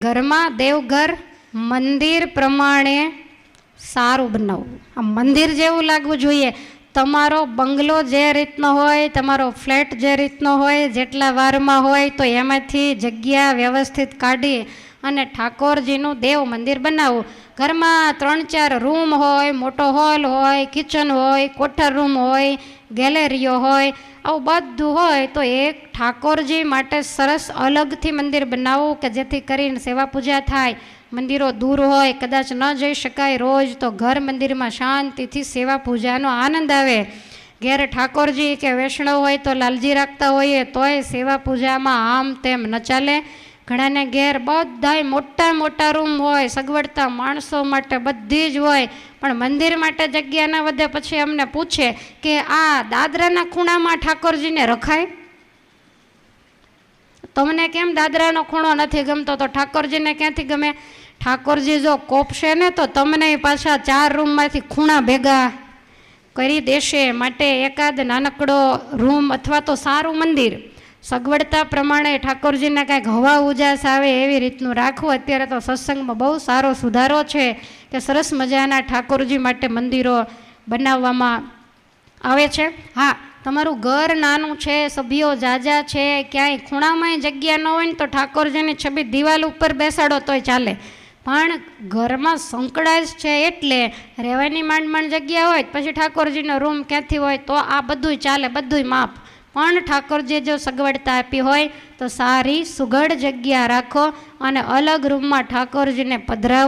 ઘરમાં દેવઘર, મંદિર પ્રમાણે સારું બનાવવું આ મંદિર જેવું લાગવું જોઈએ. તમારો બંગલો જે રીતનો હોય, તમારો ફ્લેટ જે રીતનો હોય, જેટલા વારમાં હોય, તો એમાંથી જગ્યા વ્યવસ્થિત કાઢી અને ઠાકોરજીનું દેવ મંદિર બનાવવું ઘરમાં ત્રણ ચાર રૂમ હોય, મોટો હોલ હોય કિચન હોય, કોઠર રૂમ હોય ગેલેરીઓ હોય, આવું બધું હોય તો એક ઠાકોરજી માટે સરસ અલગથી મંદિર બનાવવું કે જેથી કરીને સેવા પૂજા થાય. મંદિરો દૂર હોય, કદાચ ન જઈ શકાય રોજ, તો ઘર મંદિરમાં શાંતિથી સેવા પૂજાનો આનંદ આવે. ઘેર ઠાકોરજી કે વૈષ્ણવ હોય તો લાલજી રાખતા હોઈએ, તોય સેવા પૂજામાં આમ તેમ ન ચાલે. ઘણાને ઘેર બધાય મોટા મોટા રૂમ હોય, સગવડતા માણસો માટે બધી જ હોય. પણ મંદિર માટે જગ્યા ના વધે પછી અમને પૂછે કે આ દાદરાના ખૂણામાં ઠાકોરજીને રખાય? તમને કેમ દાદરાનો ખૂણો નથી ગમતો? તો ઠાકોરજીને ક્યાંથી ગમે? ઠાકોરજી જો કોપશે ને તો તમને પાછા ચાર રૂમમાંથી ખૂણા ભેગા કરી દેશે. માટે એકાદ નાનકડો રૂમ અથવા તો સારું મંદિર. સગવડતા પ્રમાણે ઠાકોરજીને કાંઈક હવા ઉજાસ આવે એવી રીતનું રાખવું, અત્યારે તો સત્સંગમાં બહુ સારો સુધારો છે કે સરસ મજાના ઠાકોરજી માટે મંદિરો બનાવવામાં આવે છે. હા, તમારું ઘર નાનું છે, સભ્યો જાજા છે, ક્યાંય ખૂણામાંય જગ્યા ન હોય ને તો ઠાકોરજીની છબી દિવાલ ઉપર બેસાડો તોય ચાલે. પણ ઘરમાં સંકળાશ છે એટલે રહેવાની માંડ માંડ જગ્યા હોય, પછી ઠાકોરજીનો રૂમ ક્યાંથી હોય તો આ બધુંય ચાલે, બધુંય માપ. પણ ઠાકોરજીએ જો સગવડતા આપી હોય, તો સારી સુઘડ જગ્યા રાખો અને અલગ રૂમમાં ઠાકોરજીને પધરાવો.